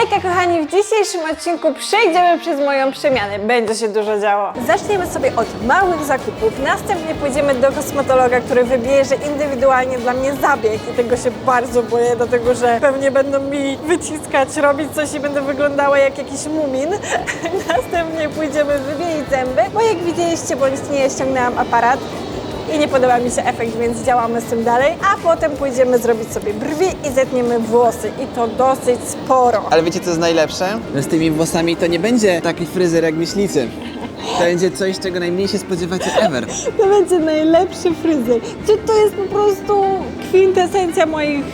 Hejka kochani, w dzisiejszym odcinku przejdziemy przez moją przemianę. Będzie się dużo działo. Zaczniemy sobie od małych zakupów, następnie pójdziemy do kosmetologa, który wybierze indywidualnie dla mnie zabieg i tego się bardzo boję, dlatego że pewnie będą mi wyciskać, robić coś i będę wyglądała jak jakiś mumin. następnie pójdziemy wybielić zęby, bo jak widzieliście bądź nie, ściągnęłam aparat i nie podoba mi się efekt, więc działamy z tym dalej, a potem pójdziemy zrobić sobie brwi i zetniemy włosy i to dosyć sporo. Ale wiecie co jest najlepsze? Z tymi włosami to nie będzie taki fryzer jak myślicie. To będzie coś, czego najmniej się spodziewacie ever. To będzie najlepszy fryzjer. To, to jest po prostu kwintesencja moich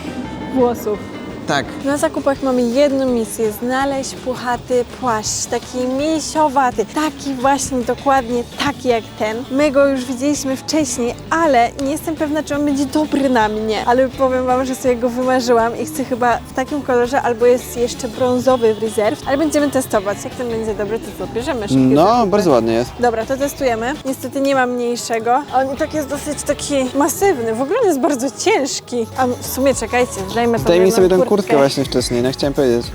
włosów. Tak. Na zakupach mamy jedną misję, znaleźć puchaty płaszcz, taki misiowaty, taki właśnie dokładnie taki jak ten. My go już widzieliśmy wcześniej, ale nie jestem pewna, czy on będzie dobry na mnie. Ale powiem Wam, że sobie go wymarzyłam i chcę chyba w takim kolorze, albo jest jeszcze brązowy w rezerw, ale będziemy testować. Jak ten będzie dobry, to co, bierzemy szybkie No, zakupy. bardzo ładny jest. Dobra, to testujemy. Niestety nie ma mniejszego. On i tak jest dosyć taki masywny. W ogóle on jest bardzo ciężki. A w sumie czekajcie, Daj mi jedną sobie tę kurtkę właśnie wcześniej, no chciałem powiedzieć.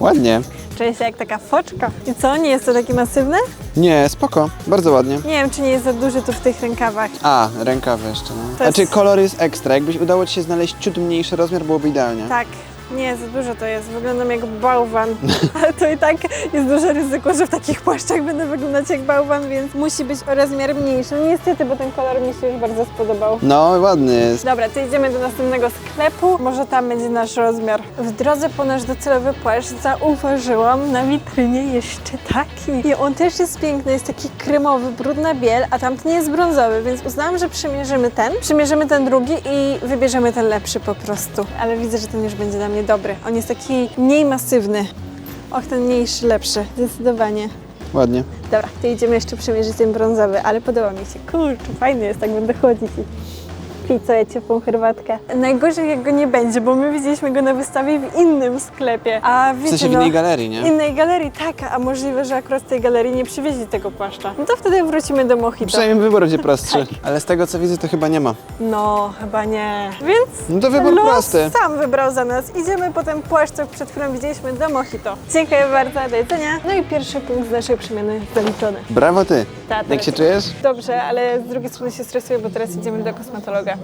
Ładnie. Czuję się jak taka foczka. I co, nie jest to takie masywne? Nie, spoko. Bardzo ładnie. Nie wiem, czy nie jest za duży tu w tych rękawach. A, rękawy jeszcze, no. To jest- Znaczy kolor jest ekstra. Jakbyś udało Ci się znaleźć ciut mniejszy rozmiar, byłoby idealnie. Tak. Nie, za dużo to jest. Wyglądam jak bałwan. Ale to i tak jest duże ryzyko, że w takich płaszczach będę wyglądać jak bałwan, więc musi być o rozmiar mniejszy. No niestety, bo ten kolor mi się już bardzo spodobał. No, ładny jest. Dobra, to idziemy do następnego sklepu. Może tam będzie nasz rozmiar. W drodze po nasz docelowy płaszcz zauważyłam na witrynie jeszcze taki. I on też jest piękny, jest taki kremowy, brudna biel, a tamten jest brązowy, więc uznałam, że przymierzymy ten, przymierzymy ten drugi i wybierzemy ten lepszy po prostu. Ale widzę, że ten już będzie dla mnie dobry. On jest taki mniej masywny. Och, ten mniejszy, lepszy, zdecydowanie. Ładnie. Dobra, to idziemy jeszcze przymierzyć ten brązowy, ale podoba mi się. Kurczę, fajny jest, tak będę chodzić sobie ciepłą herbatkę. Najgorzej jak go nie będzie, bo my widzieliśmy go na wystawie w innym sklepie. A wiecie, W sensie w no, innej galerii, nie? innej galerii, tak, a możliwe, że akurat z tej galerii nie przywieźli tego płaszcza. No to wtedy wrócimy do Mojito. Przynajmniej wybór będzie prostszy. Ale z tego co widzę, to chyba nie ma. No, chyba nie. Więc No to wybór los prosty. sam wybrał za nas. Idziemy po ten płaszcz, co przed chwilą widzieliśmy, do Mojito. Dziękuję bardzo, do jedzenia. No i pierwszy punkt z naszej przemiany zaliczony. Brawo ty. Ta, Jak się idę. czujesz? Dobrze, ale z drugiej strony się stresuję, bo teraz idziemy do kosmetologa.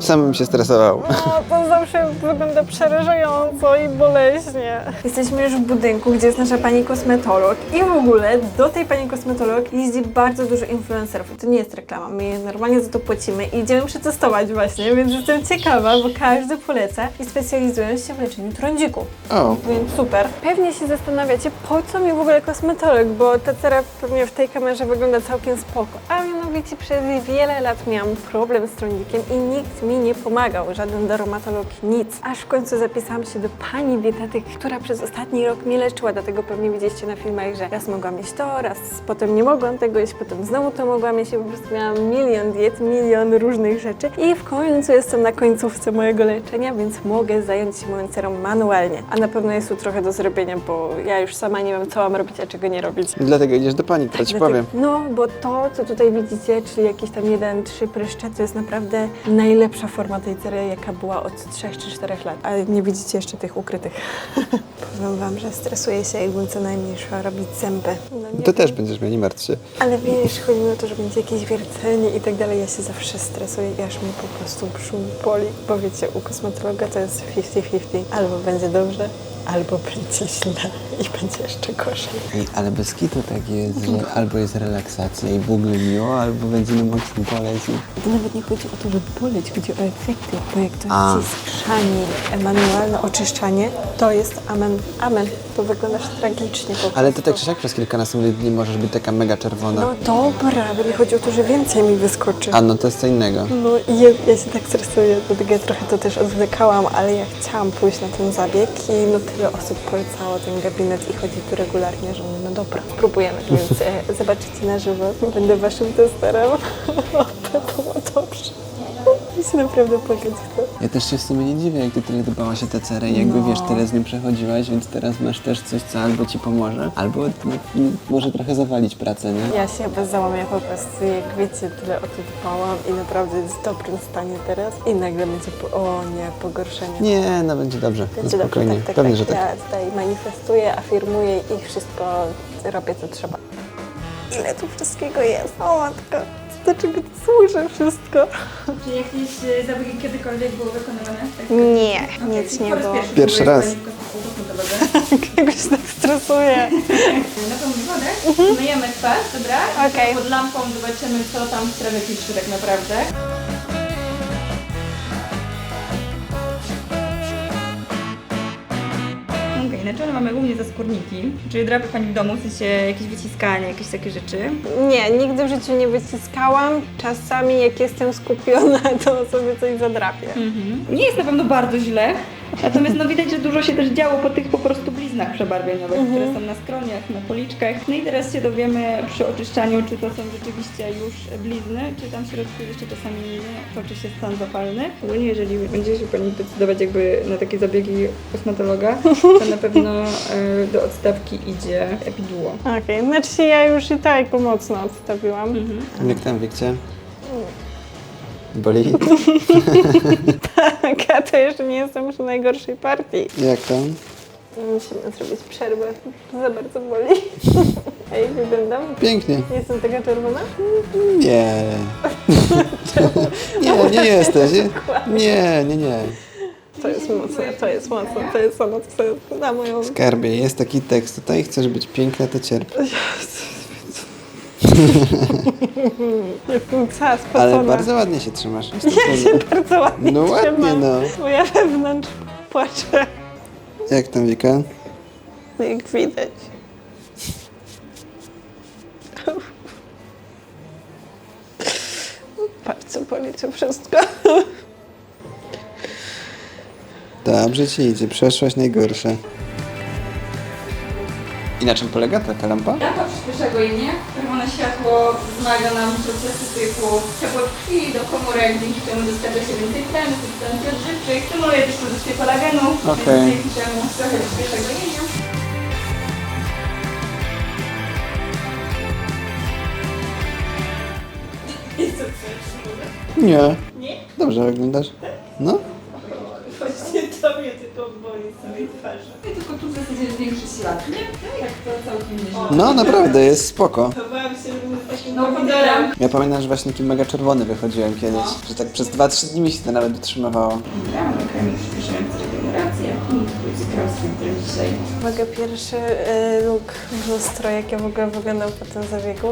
Sam bym się stresował. O, to zawsze wygląda przerażająco i boleśnie. Jesteśmy już w budynku, gdzie jest nasza pani kosmetolog i w ogóle do tej pani kosmetolog jeździ bardzo dużo influencerów. I to nie jest reklama, my normalnie za to płacimy i idziemy przetestować właśnie, więc jestem ciekawa, bo każdy poleca i specjalizują się w leczeniu trądziku. O, Więc super. Pewnie się zastanawiacie, po co mi w ogóle kosmetolog, bo ta cera pewnie w tej kamerze wygląda całkiem spoko. A mianowicie przez wiele lat miałam problem z trądzikiem i nikt mi nie pomagał, żaden dermatolog, nic. Aż w końcu zapisałam się do pani dietetyk, która przez ostatni rok mnie leczyła, dlatego pewnie widzieliście na filmach, że raz mogłam mieć to, raz potem nie mogłam tego jeść, potem znowu to mogłam mieć i po prostu miałam milion diet, milion różnych rzeczy i w końcu jestem na końcówce mojego leczenia, więc mogę zająć się moją cerą manualnie. A na pewno jest tu trochę do zrobienia, bo ja już sama nie wiem, co mam robić, a czego nie robić. dlatego idziesz do pani, to ci Dlatego- powiem. No, bo to, co tutaj widzicie, czyli jakieś tam jeden, trzy pryszcze, to jest naprawdę najlepsza forma tej cery, jaka była od 3 czy 4 lat. Ale nie widzicie jeszcze tych ukrytych. Powiem wam, że stresuję się, jakbym co najmniej szła robić zęby. No, nie wiem. też będziesz miał, nie martw się. Ale wiesz, chodzi mi o to, że będzie jakieś wiercenie i tak dalej. Ja się zawsze stresuję i aż mi po prostu brzuch boli. Bo wiecie, u kosmetologa to jest 50-50. Albo będzie dobrze, albo będzie źle i będzie jeszcze gorzej. Ej, ale bez kitu tak jest, że albo jest relaksacja i w ogóle miło, albo będzie na maksimum poleci. To nawet nie chodzi o to, żeby boleć, chodzi o efekty, bo jak to A. jest skrzanie, manualne oczyszczanie, to jest amen, amen, bo wyglądasz tragicznie po prostu. Ale to tak czy siak przez kilkanaście minut nie możesz być taka mega czerwona. No dobra, ale mi chodzi o to, że więcej mi wyskoczy. A no to jest co innego. No i ja, ja się tak stresuję, dlatego ja trochę to też odwlekałam, ale ja chciałam pójść na ten zabieg i no tyle osób polecało ten gabinet i chodzi tu regularnie, że mówię, no dobra, spróbujemy, więc e, zobaczycie na żywo, będę waszym testerem. Się naprawdę chce. Ja też się w sumie nie dziwię, jak ty tyle dbałaś o tę cerę i jakby No. wiesz, tyle z nią przechodziłaś, więc teraz masz też coś, co albo ci pomoże, albo no, m, może trochę zawalić pracę, nie? Ja się chyba załamię po prostu, jak wiecie, tyle o to dbałam i naprawdę jest w dobrym stanie teraz i nagle będzie, po, o nie, pogorszenie. Nie, no będzie dobrze, no Będzie spokojnie. dobrze, tak, tak, Pewnie, tak. że tak. Ja tutaj manifestuję, afirmuję i wszystko robię, co trzeba. Ile tu wszystkiego jest, o matko. Do czego to służy wszystko? Czy jakieś e, zabiegi kiedykolwiek były wykonywane? Tak? Nie, Okej, nic nie po raz było. Pierwszy, Pierwszy próbujesz raz. pani kosmetologę. Jakoś tak stresuję. Napomnij wodę, myjemy twarz, dobra? Mhm. Okej. Pod lampą zobaczymy, co tam w trawie piszczy tak naprawdę. Czole mamy u mnie zaskórniki, czyli drapie Pani w domu, w sensie jakieś wyciskanie, jakieś takie rzeczy. Nie, nigdy w życiu nie wyciskałam. Czasami jak jestem skupiona, to sobie coś zadrapię. Nie jest na pewno bardzo źle, natomiast no widać, że dużo się też działo po tych po prostu bliznach przebarwieniowych, które są na skroniach, na policzkach. No i teraz się dowiemy przy oczyszczaniu, czy to są rzeczywiście już blizny, czy tam w środku jeszcze czasami toczy się stan zapalny. Ogólnie jeżeli będzie się Pani decydować jakby na takie zabiegi kosmetologa, to na pewno e, do odstawki idzie epiduo. Okej, znaczy się ja już i tak mocno odstawiłam. Jak tam, Wikcie? Boli? Tak, a to jeszcze nie jestem przy najgorszej partii. Jak tam? Musimy zrobić przerwę, za bardzo boli. A jak wyglądam? Pięknie. Jestem taka czerwona? Nie. nie, nie jesteś. Nie, nie, nie. To jest mocne, to jest mocne, to jest samo, co jest na moją... Skarbie, jest taki tekst. Tutaj chcesz być piękna, to cierp. Jestem cała spocona. Ale bardzo ładnie się trzymasz. Ja się bardzo ładnie No ładnie, trzymam, no. Bo ja wewnątrz płaczę, Jak tam, Wika? jak widać. Bardzo boli to wszystko. Dobrze ci idzie, przeszłaś najgorsze. I na czym polega taka lampa? Lampa przyspiesza gojenie, czerwone światło wzmaga nam procesy typu ciepło krwi do komórek, dzięki czemu dostarcza się więcej tlenu, substancji odżywczych, stymuluje też produkcję kolagenu, Okej. więc dzięki czemu trochę przyspiesza gojenie. Nie. Nie? Dobrze wyglądasz. No? Właśnie tobie tylko boli sobie twarzy. Tylko tu w zasadzie zwiększy ślad, nie? Tak to całkiem nieźle. No, naprawdę, jest spoko. Chowałam się, żeby z takim no, podorem. Ja pamiętam, że właśnie taki mega czerwony wychodziłem kiedyś. Że tak przez 2-3 dni mi się to nawet utrzymywało. Mamy kremy przyspieszające regenerację i impulsy krowskie, które dzisiaj pierwszy y, look w lustro, jak ja w ogóle wyglądam po tym zabiegu.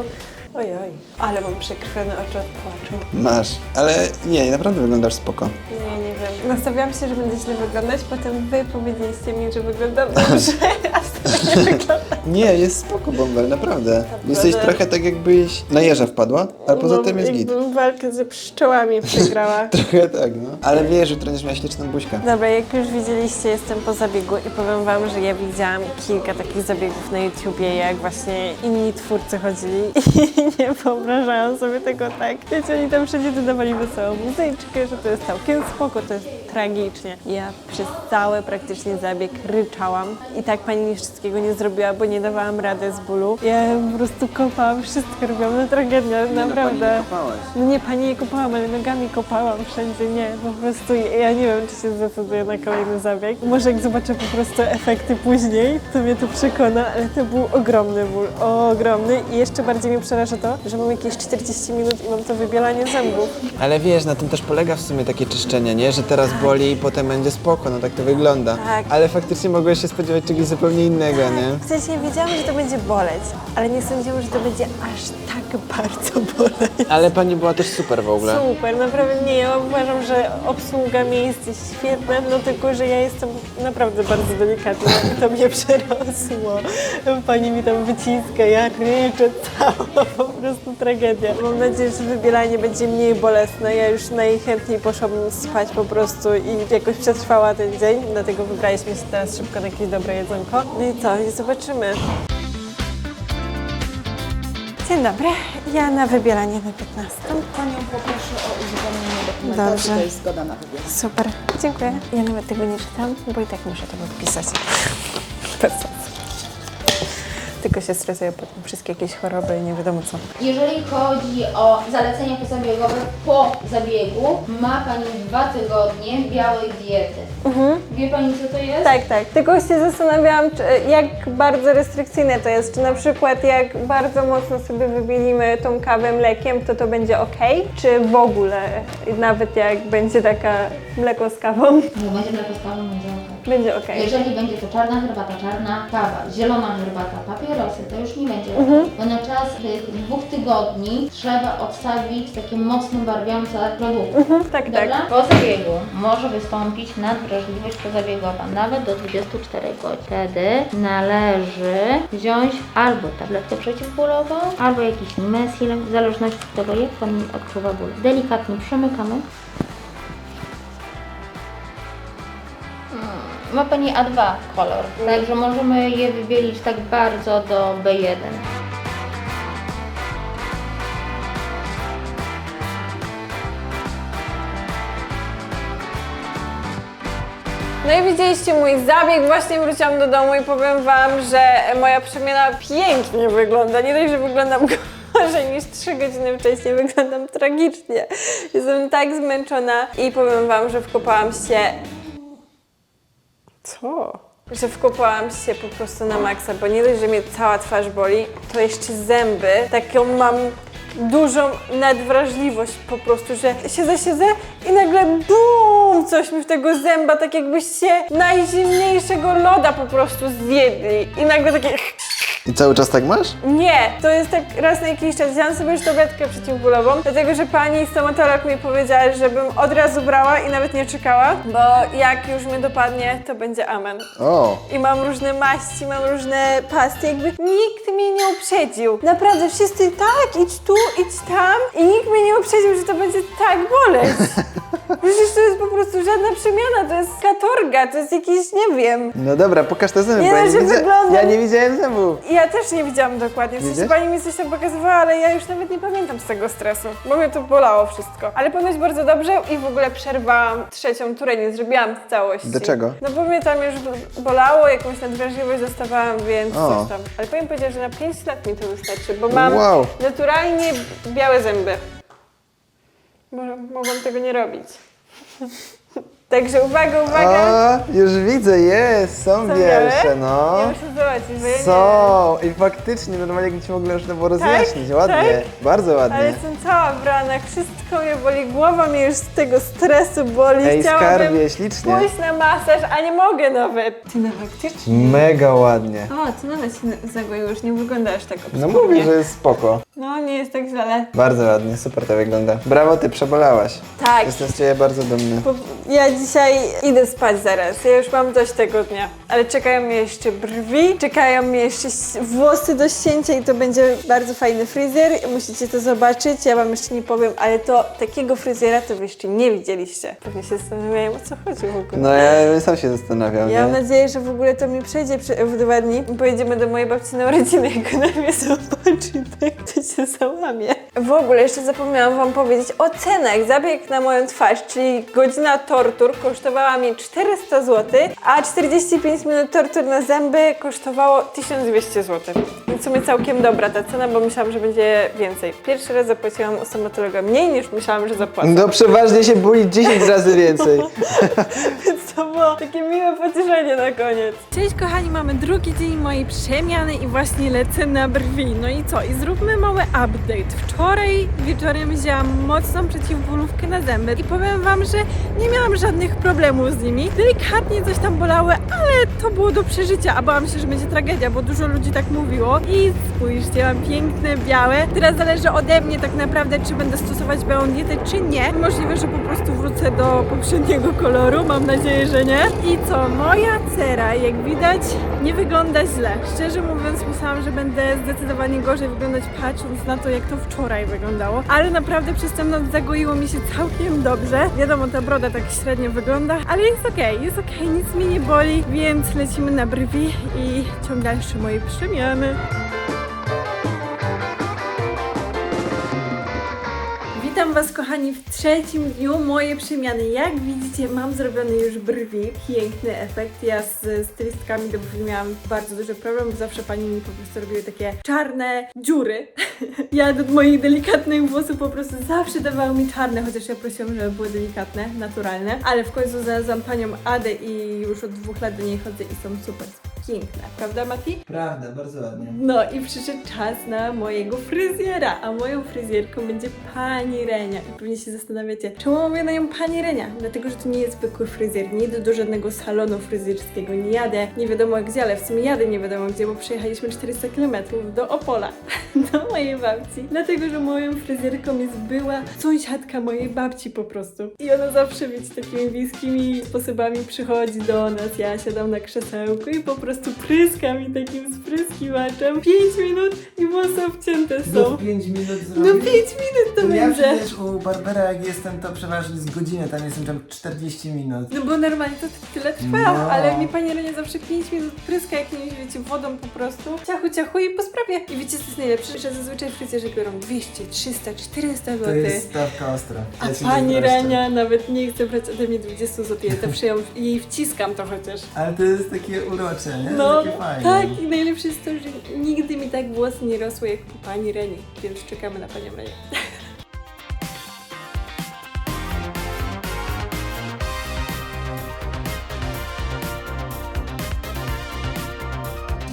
Ojoj, ale mam przekrwione oczy od płaczu. Masz. Ale nie, naprawdę wyglądasz spoko. Nie, nie. Nastawiałam się, że będę źle wyglądać, potem wy powiedzieliście mi, że wyglądam dobrze, a wcale nie wyglądam. Nie, jest spoko, Bąbel, naprawdę. Jesteś trochę tak jakbyś na jeża wpadła, a poza No, tym jest git. jakbym walkę ze pszczołami przegrała. Trochę tak, no. Ale wiesz, jutro będziesz miała śliczną buźkę. Dobra, jak już widzieliście, jestem po zabiegu i powiem wam, że ja widziałam kilka takich zabiegów na YouTubie, jak właśnie inni twórcy chodzili i nie wyobrażałam sobie tego tak. Wiecie, oni tam wszędzie dodawali wesołą muzyczkę, że to jest całkiem spoko, to jest tragicznie. Ja przez cały praktycznie zabieg ryczałam i tak pani mi wszystkiego nie zrobiła, bo nie dawałam rady z bólu. Ja po prostu kopałam, wszystko robiłam, no tragedia, naprawdę. No nie, pani nie kopałam, ale nogami kopałam wszędzie, nie, po prostu ja nie wiem, czy się zdecyduję na kolejny zabieg. Może jak zobaczę po prostu efekty później, to mnie to przekona, ale to był ogromny ból, ogromny i jeszcze bardziej mnie przeraża to, że mam jakieś 40 minut i mam to wybielanie zębów. Ale wiesz, na tym też polega w sumie takie czyszczenie, nie? Że teraz boli i potem będzie spoko, no tak to wygląda. Tak. Ale faktycznie mogłeś się spodziewać czegoś zupełnie innego, nie? W sensie wiedziałam, że to będzie boleć, ale nie sądziłam, że to będzie aż tak bardzo boleć. Ale pani była też super w ogóle. Super, naprawdę nie, ja uważam, że obsługa miejsc jest świetna, no tylko, że ja jestem naprawdę bardzo delikatna i to mnie przerosło. Pani mi tam wyciska, ja ryczę cała, po prostu tragedia. Mam nadzieję, że wybielanie będzie mniej bolesne, ja już najchętniej poszłabym spać po prostu i jakoś przetrwała ten dzień, dlatego wybraliśmy się teraz szybko na jakieś dobre jedzonko. No i co, i zobaczymy. Dzień dobry, ja na wybielanie na 15. Panią poproszę o uzupełnienie dokumentacji, Dobrze. to jest zgoda na wybieg. Super, dziękuję. Ja nawet tego nie czytam, bo i tak muszę to podpisać. Sensu. Tylko się stresuję potem wszystkie jakieś choroby i nie wiadomo co. Jeżeli chodzi o zalecenia pozabiegowe po zabiegu, ma Pani dwa tygodnie białej diety. Wie Pani co to jest? Tak, tak. Tylko się zastanawiałam, czy, jak bardzo restrykcyjne to jest. Czy na przykład jak bardzo mocno sobie wybielimy tą kawę mlekiem, to to będzie ok? Czy w ogóle, nawet jak będzie taka mleko z kawą, Nie będzie dla podstawy, będzie ok. będzie ok? Jeżeli będzie to czarna herbata, czarna kawa, zielona herbata, papierosy, to już nie będzie Mhm. Bo na czas tych dwóch tygodni trzeba odstawić takie mocno barwiące produkty. Mhm, tak, tak. Dobra? Po zabiegu może wystąpić nadwrażliwość pozabiegowa, nawet do 24 godzin. Wtedy należy wziąć albo tabletkę przeciwbólową, albo jakiś mesil, w zależności od tego, jak Pani odczuwa ból. Delikatnie przemykamy. Ma Pani A2 kolor, także możemy je wybielić tak bardzo do B1. No i widzieliście mój zabieg, właśnie wróciłam do domu i powiem wam, że moja przemiana pięknie wygląda. Nie dość, że wyglądam gorzej niż 3 godziny wcześniej, wyglądam tragicznie. Jestem tak zmęczona i powiem wam, że wkopałam się... Co? Że wkopałam się po prostu na maksa, bo nie dość, że mnie cała twarz boli, to jeszcze zęby, taką mam dużą nadwrażliwość po prostu, że siedzę, siedzę i nagle BUM! Coś mi w tego zęba, tak jakbyście najzimniejszego loda po prostu zjedli. I nagle takie... I cały czas tak masz? Nie, to jest tak raz na jakiś czas. Wziąłam sobie już tabletkę przeciwbólową, dlatego że pani stomatolog mi powiedziała, żebym od razu brała i nawet nie czekała, bo jak już mnie dopadnie, to będzie amen. O, I mam różne maści, mam różne pasty, jakby nikt mnie nie uprzedził. Naprawdę, wszyscy tak, idź tu, idź tam i nikt mnie nie uprzedził, że to będzie tak boleć. Przecież to jest po prostu żadna przemiana, to jest katorga, to jest jakiś, nie wiem. no dobra, pokaż te zęby, Nie bo ja no, nie, widzę, wyglądam- ja nie widziałem zębów. Ja też nie widziałam dokładnie, w sensie Widzisz? pani mi coś tam pokazywała, ale ja już nawet nie pamiętam z tego stresu, bo mnie to bolało wszystko. Ale ponoć bardzo dobrze i w ogóle przerwałam trzecią turę, nie zrobiłam w całości. Dlaczego? No bo mnie tam już bolało, jakąś nadwrażliwość dostawałam, więc O. coś tam. Ale powiem powiedzieć, że na 5 lat mi to wystarczy, bo mam Wow. naturalnie białe zęby. Mogłam tego nie robić. Także uwaga, uwaga. O, już widzę, jest, są Są białe? no. Ja muszę zobaczyć, bo ja nie Są i faktycznie, normalnie jakby ci w ogóle już to było rozjaśnić, ładnie, Tak? bardzo ładnie. Ale jestem cała w ranach, wszystko mnie boli, głowa mnie już z tego stresu boli. Ej, Chciałabym skarbie, ślicznie. pójść na masaż, a nie mogę nawet. Ty no faktycznie. Mega ładnie. O, ty nawet się zagoiłeś, nie wyglądasz tak No obskurnie. mówię, że jest spoko. No, nie jest tak źle. Bardzo ładnie, super to wygląda. Brawo, ty przebolałaś. Tak. Jestem z ciebie bardzo dumny. Bo ja dzisiaj idę spać zaraz. Ja już mam dość tego dnia. Ale czekają mnie jeszcze brwi, czekają mnie jeszcze włosy do ścięcia i to będzie bardzo fajny fryzjer. Musicie to zobaczyć. Ja wam jeszcze nie powiem, ale to takiego fryzjera to wy jeszcze nie widzieliście. Pewnie się zastanawiają, o co chodzi w ogóle. No ja sam się zastanawiam, Ja mam nie? nadzieję, że w ogóle to mi przejdzie w dwa dni pojedziemy do mojej babci na urodziny, jak ona mnie zobaczy, to jak to się załamie. W ogóle jeszcze zapomniałam wam powiedzieć o cenach. Zabieg na moją twarz, czyli godzina tortur kosztowała mnie 400 zł, a 45 minut tortur na zęby kosztowało 1200 zł. Więc w sumie całkiem dobra ta cena, bo myślałam, że będzie więcej. Pierwszy raz zapłaciłam u stomatologa mniej niż myślałam, że zapłacę. No przeważnie się boli 10 razy więcej. Więc to było takie miłe pocieszenie na koniec. Cześć kochani, mamy drugi dzień mojej przemiany i właśnie lecę na brwi. No i co? I zróbmy mały update. Wczoraj wieczorem wzięłam mocną przeciwbólówkę na zęby i powiem wam, że nie miałam żadnych problemów z nimi. Delikatnie coś tam bolały, ale to było do przeżycia, a bałam się, że będzie tragedia, bo dużo ludzi tak mówiło. I spójrzcie, mam piękne, białe. Teraz zależy ode mnie tak naprawdę, czy będę stosować białą dietę, czy nie. Możliwe, że po prostu wrócę do poprzedniego koloru, mam nadzieję, że nie. I co, moja cera, jak widać, nie wygląda źle. Szczerze mówiąc, myślałam, że będę zdecydowanie gorzej wyglądać patrząc na to, jak to wczoraj wyglądało. Ale naprawdę przez tę noc zagoiło mi się całkiem dobrze. Wiadomo, ta broda tak średnio wygląda, ale jest okej, jest okej, nic mnie nie boli, więc lecimy na brwi i ciąg dalszy mojej przemiany. Witam Was kochani w trzecim dniu mojej przemiany. Jak widzicie mam zrobione już brwi, piękny efekt. Ja z stylistkami do brwi miałam bardzo duży problem, bo zawsze pani mi po prostu robiły takie czarne dziury ja do moich delikatnych włosów po prostu zawsze dawały mi czarne, chociaż ja prosiłam, żeby były delikatne, naturalne. Ale w końcu znalazłam panią Adę i już od dwóch lat do niej chodzę i są super piękne. Prawda Mati? Prawda, bardzo ładnie. No i przyszedł czas na mojego fryzjera, a moją fryzjerką będzie pani Renia. I pewnie się zastanawiacie, czemu mówię na nią pani Renia? Dlatego, że to nie jest zwykły fryzjer, nie idę do żadnego salonu fryzjerskiego, nie jadę nie wiadomo gdzie, ale w sumie jadę nie wiadomo gdzie, bo przejechaliśmy 400 km do Opola, do mojej babci. Dlatego, że moją fryzjerką jest była sąsiadka mojej babci po prostu. I ona zawsze, wiecie, takimi wiejskimi sposobami przychodzi do nas, ja siadam na krzesełku i po prostu pryska mi takim spryskiwaczem. 5 minut i włosy obcięte są. 5 minut No 5 minut to ja będzie. przecież u Barbera jak jestem, to przeważnie z godziny, tam jestem tam 40 minut. No bo normalnie to tyle trwa, No. ale mi pani Renia zawsze 5 minut pryska jakimś, wiecie, wodą po prostu. Ciachu, ciachu i po sprawie. I wiecie, co jest najlepsze? Że zazwyczaj fryzjerzy biorą 200, 300, 400 To zł. jest stawka ostra. A Ja nie pani. Renia nawet nie chce brać ode mnie 20 zł, ja zawsze ją, jej wciskam to chociaż. Ale to jest takie urocze, nie? No, tak, i najlepsze jest to, że nigdy mi tak włosy nie rosły jak u pani Reni, więc czekamy na panią Renię.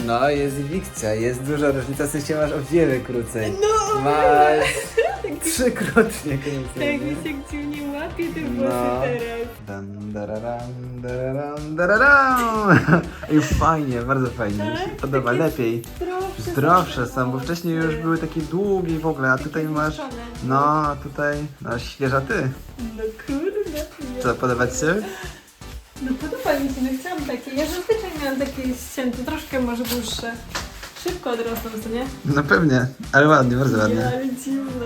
No, jest wikcja, jest duża różnica, w sensie masz o wiele krócej. No, masz trzykrotnie nie? mi się dziwnie łapie te włosy No. teraz. Dan, dararam, dararam, dararam. I fajnie, bardzo fajnie, mi się Tak, podoba, takie lepiej. Zdrowsze Zdrowsze są, bo wcześniej już były takie długie w ogóle, a tutaj masz, zniszczone. no, a tutaj, no, świeża ty. No kurde. Co, podoba ci się? No podoba mi się, no chciałam takie. Ja zazwyczaj miałam takie ścięte, troszkę może dłuższe. Szybko odrosną, co nie? No pewnie, ale ładnie, bardzo ładnie. Ja, ale dziwne.